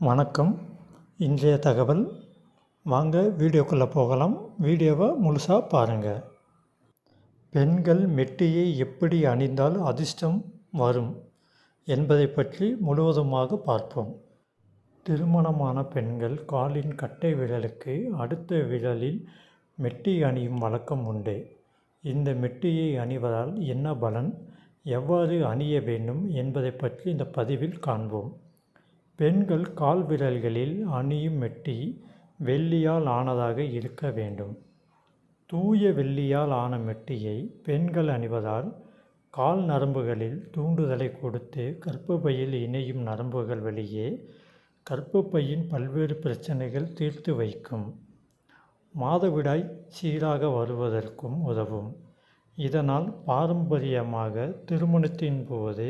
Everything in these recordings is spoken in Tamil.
வணக்கம். இன்றைய தகவல் வாங்க வீடியோக்குள்ளே போகலாம். வீடியோவை முழுசாக பாருங்கள் பெண்கள் மெட்டியை எப்படி அணிந்தால் அதிர்ஷ்டம் வரும் என்பதை பற்றி முழுவதுமாக பார்ப்போம். திருமணமான பெண்கள் காலின் கட்டை விரலுக்கு அடுத்த விரலில் மெட்டி அணியும் வழக்கம் உண்டு. இந்த மெட்டியை அணிவதால் என்ன பலன்? எவ்வாறு அணிய வேண்டும் என்பதை பற்றி இந்த பதிவில் காண்போம். பெண்கள் கால் விரல்களில் அணியும் மெட்டி வெள்ளியால் ஆனதாக இருக்க வேண்டும். தூய வெள்ளியால் ஆன மெட்டியை பெண்கள் அணிவதால் கால் நரம்புகளில் தூண்டுதலை கொடுத்து கர்ப்பப்பையில் இணையும் நரம்புகள் வழியே கர்ப்பப்பையின் பல்வேறு பிரச்சனைகள் தீர்த்து வைக்கும். மாதவிடாய் சீராக வருவதற்கும் உதவும். இதனால் பாரம்பரியமாக திருமணத்தின் போது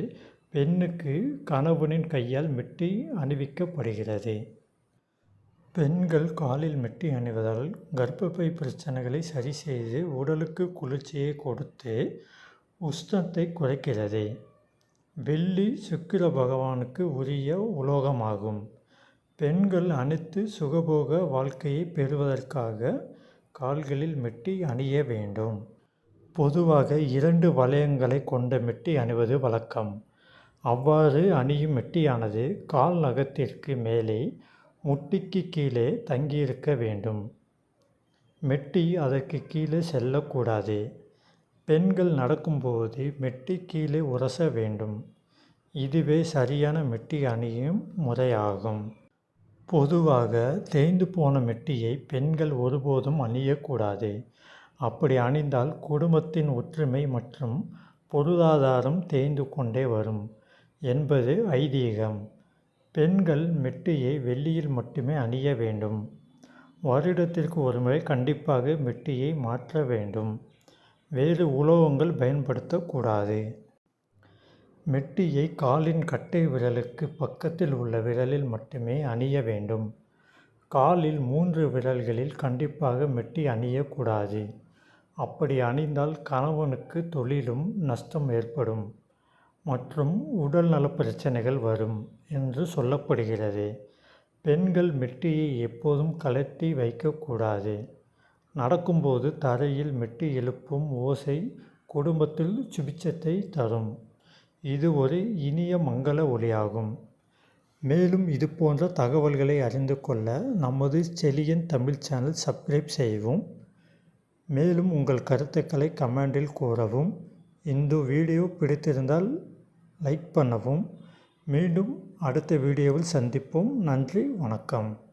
பெண்ணுக்கு கணவனின் கையால் மெட்டி அணிவிக்கப்படுகிறது. பெண்கள் காலில் மெட்டி அணிவதால் கர்ப்பப்பை பிரச்சனைகளை சரி செய்து உடலுக்கு குளிர்ச்சியை கொடுத்து உஷ்ணத்தை குறைக்கிறது. வெள்ளி சுக்கிர பகவானுக்கு உரிய உலோகமாகும். பெண்கள் அனைத்து சுகபோக வாழ்க்கையை பெறுவதற்காக கால்களில் மெட்டி அணிய வேண்டும். பொதுவாக இரண்டு வளையங்களை கொண்ட மெட்டி அணிவது வழக்கம். அவ்வாறு அணியும் மெட்டியானது கால் நகத்திற்கு மேலே முட்டிக்கு கீழே தங்கியிருக்க வேண்டும். மெட்டி அதற்கு கீழே செல்லக்கூடாது. பெண்கள் நடக்கும்போது மெட்டி கீழே உரச வேண்டும். இதுவே சரியான மெட்டி அணியும் முறையாகும். பொதுவாக தேய்ந்து போன மெட்டியை பெண்கள் ஒருபோதும் அணியக்கூடாது. அப்படி அணிந்தால் குடும்பத்தின் ஒற்றுமை மற்றும் பொருளாதாரம் தேய்ந்து கொண்டே வரும். என்பது ஐதீகம். பெண்கள் மெட்டியை வெள்ளியில் மட்டுமே அணிய வேண்டும். வருடத்திற்கு ஒருமுறை கண்டிப்பாக மெட்டியை மாற்ற வேண்டும். வேறு உலோகங்கள் பயன்படுத்தக்கூடாது. மெட்டியை காலின் கட்டை விரலுக்கு பக்கத்தில் உள்ள விரலில் மட்டுமே அணிய வேண்டும். காலில் மூன்று விரல்களில் கண்டிப்பாக மெட்டி அணியக்கூடாது. அப்படி அணிந்தால் கணவனுக்கு தொழிலும் நஷ்டம் ஏற்படும். மற்றும் உடல் நல பிரச்சனைகள் வரும் என்று சொல்லப்படுகிறது. பெண்கள் மெட்டியை எப்போதும் கலட்டி வைக்கக்கூடாது நடக்கும்போது தரையில் மெட்டி எழுப்பும் ஓசை குடும்பத்தில் சுபிச்சத்தை தரும். இது ஒரு இனிய மங்கள ஒளியாகும் மேலும் இது போன்ற தகவல்களை அறிந்து கொள்ள நமது செலியன் தமிழ் சேனல் சப்ஸ்கிரைப் செய்வோம் மேலும் உங்கள் கருத்துக்களை கமெண்டில் கூறவும். இந்த வீடியோ பிடித்திருந்தால் லைக் பண்ணவும் மீண்டும் அடுத்த வீடியோவில் சந்திப்போம். நன்றி வணக்கம்.